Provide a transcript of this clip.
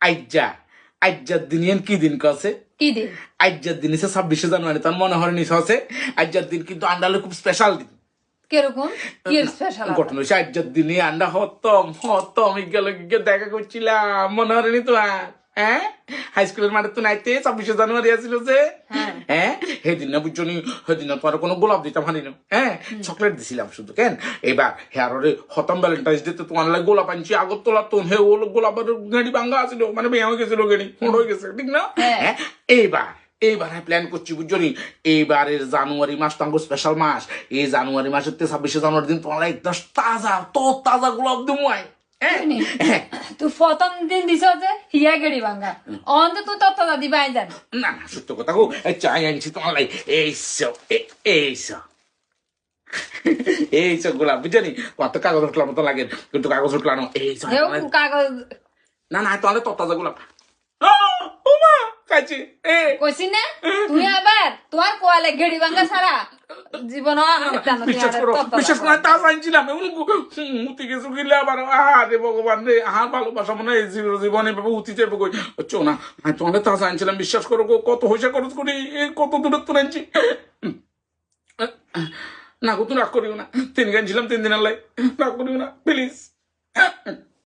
আইজা আইজার দিন কি দিন কছে কি দিন? আইজার দিন ছাব্বিশে জানুয়ারি তার মনে হয় নিশ আছে আইজার দিন কিন্তু আন্ডালে খুব স্পেশাল দিন। কীরকম? কি স্পেশাল ঘটনা হয়েছে আইজার দিনে আন্ডা হতম হতম গেল গিয়ে দেখা করছিলাম। মনে হয় তো হ্যাঁ? হাই স্কুলের মাঠে তো নাইতে ছাব্বিশে জানুয়ারি আসিল যে। হ্যাঁ। হ্যাঁ সেদিন না বুঝছ নি? সেদিন তোমার কোনো গোলাপ দিতাম হানি না। হ্যাঁ? চকলেট দিছিলাম শুধু কেন? এবার হেয়ারে হতম ভ্যালেন্টাইন্স ডে তোমার লাগে গোলাপ আনছি আগর তোলা তো হে ও গোলাপের গেড়ি ভাঙ্গা আছিল মানে বেয়া হয়ে গেছিল গেড়ি হয়ে গেছে ঠিক না? হ্যাঁ। হ্যাঁ? এইবার এইবার প্ল্যান করছি বুঝছ নি? এইবারের জানুয়ারি মাস তো আমাকে স্পেশাল মাস। এই জানুয়ারি মাসের তে ছাব্বিশে জানুয়ারি দিন তোমার একদম তাজা তো তাজা গোলাপ দিমু হ্যাঁ হ্যাঁ তুই প্রথম দিন দিছ যে হিয়া গেড়ি ভাঙ্গা অন্ত তুই তত্ত্ব দাদি বাই জান না না সত্য কথা গো এই চাই আনছি তোমার লাই এইসব এ- এইসব এইসব গোলাপ বুঝলি তোমার তো কাগজ উঠলার মতো লাগে কিন্তু কাগজ উঠলানো এইসব হেউ কাগজ না না তোমাদের তো তাজা গোলাপ আহ, ও মা কাছে কইছি না তুই আবার তোমার কোয়ালে গেড়ি ভাঙ্গা সারা জীবন বিশ্বাস করো আনছিলাম এমন মুতি গেছো গিলে আবার আরে ভগবান রে আহার ভালোবাসা মনে হয় জীব- জীবনে এভাবে উতি যাবে কই না আমি তোমাদের তাজ আনছিলাম বিশ্বাস করো কত পয়সা খরচ করি এ কত দূরত্ব আনছি? না গো তুমি রাগ করিও না। তিন গান ছিলাম তিন দিন আল্লাহ রাগ করিও না প্লিজ